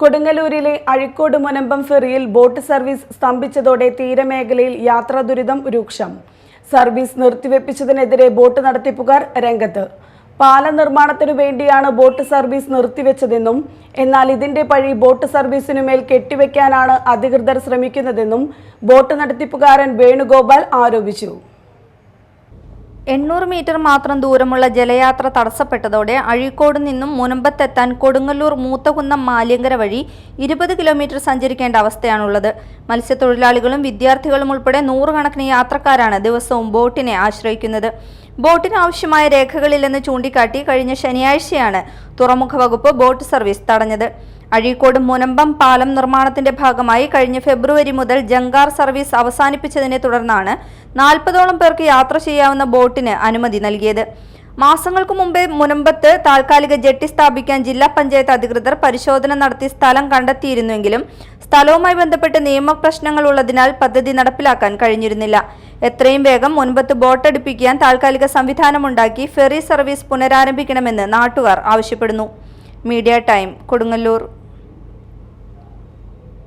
കൊടുങ്ങല്ലൂരിലെ അഴിക്കോട് മുനമ്പം ഫെറിയിൽ boat service സ്തംഭിച്ചതോടെ തീരമേഖലയിൽ യാത്രാ ദുരിതം രൂക്ഷം. സർവീസ് നിർത്തിവെപ്പിച്ചതിനെതിരെ ബോട്ട് നടത്തിപ്പുകാർ രംഗത്ത്. പാല നിർമ്മാണത്തിനു വേണ്ടിയാണ് ബോട്ട് സർവീസ് നിർത്തിവെച്ചതെന്നും എന്നാൽ ഇതിന്റെ പഴി ബോട്ട് സർവീസിനുമേൽ കെട്ടിവെക്കാനാണ് അധികൃതർ ശ്രമിക്കുന്നതെന്നും ബോട്ട് നടത്തിപ്പുകാരൻ വേണുഗോപാൽ ആരോപിച്ചു. എണ്ണൂറ് മീറ്റർ മാത്രം ദൂരമുള്ള ജലയാത്ര തടസ്സപ്പെട്ടതോടെ അഴീക്കോട് നിന്നും മുനമ്പത്തെത്താൻ കൊടുങ്ങല്ലൂർ മൂത്തകുന്നം മാലിയങ്കര വഴി ഇരുപത് കിലോമീറ്റർ സഞ്ചരിക്കേണ്ട അവസ്ഥയാണുള്ളത്. മത്സ്യത്തൊഴിലാളികളും വിദ്യാർത്ഥികളും ഉൾപ്പെടെ നൂറുകണക്കിന് യാത്രക്കാരാണ് ദിവസവും ബോട്ടിനെ ആശ്രയിക്കുന്നത്. ബോട്ടിന് ആവശ്യമായ രേഖകളില്ലെന്ന് ചൂണ്ടിക്കാട്ടി കഴിഞ്ഞ ശനിയാഴ്ചയാണ് തുറമുഖ വകുപ്പ് ബോട്ട് സർവീസ് തടഞ്ഞത്. അഴീക്കോട് മുനമ്പം പാലം നിർമ്മാണത്തിന്റെ ഭാഗമായി കഴിഞ്ഞ ഫെബ്രുവരി മുതൽ ജങ്കാർ സർവീസ് അവസാനിപ്പിച്ചതിനെ തുടർന്നാണ് നാൽപ്പതോളം പേർക്ക് യാത്ര ചെയ്യാവുന്ന ബോട്ടിന് അനുമതി നൽകിയത്. മാസങ്ങൾക്ക് മുമ്പേ മുനമ്പത്ത് താൽക്കാലിക ജെട്ടി സ്ഥാപിക്കാൻ ജില്ലാ പഞ്ചായത്ത് അധികൃതർ പരിശോധന നടത്തി സ്ഥലം കണ്ടെത്തിയിരുന്നുവെങ്കിലും സ്ഥലവുമായി ബന്ധപ്പെട്ട് നിയമപ്രശ്നങ്ങൾ ഉള്ളതിനാൽ പദ്ധതി നടപ്പിലാക്കാൻ കഴിഞ്ഞിരുന്നില്ല. എത്രയും വേഗം മുൻപത്ത് ബോട്ടടുപ്പിക്കാൻ താൽക്കാലിക സംവിധാനമുണ്ടാക്കി ഫെറി സർവീസ് പുനരാരംഭിക്കണമെന്ന് നാട്ടുകാർ ആവശ്യപ്പെടുന്നു. Media time Kodungallur.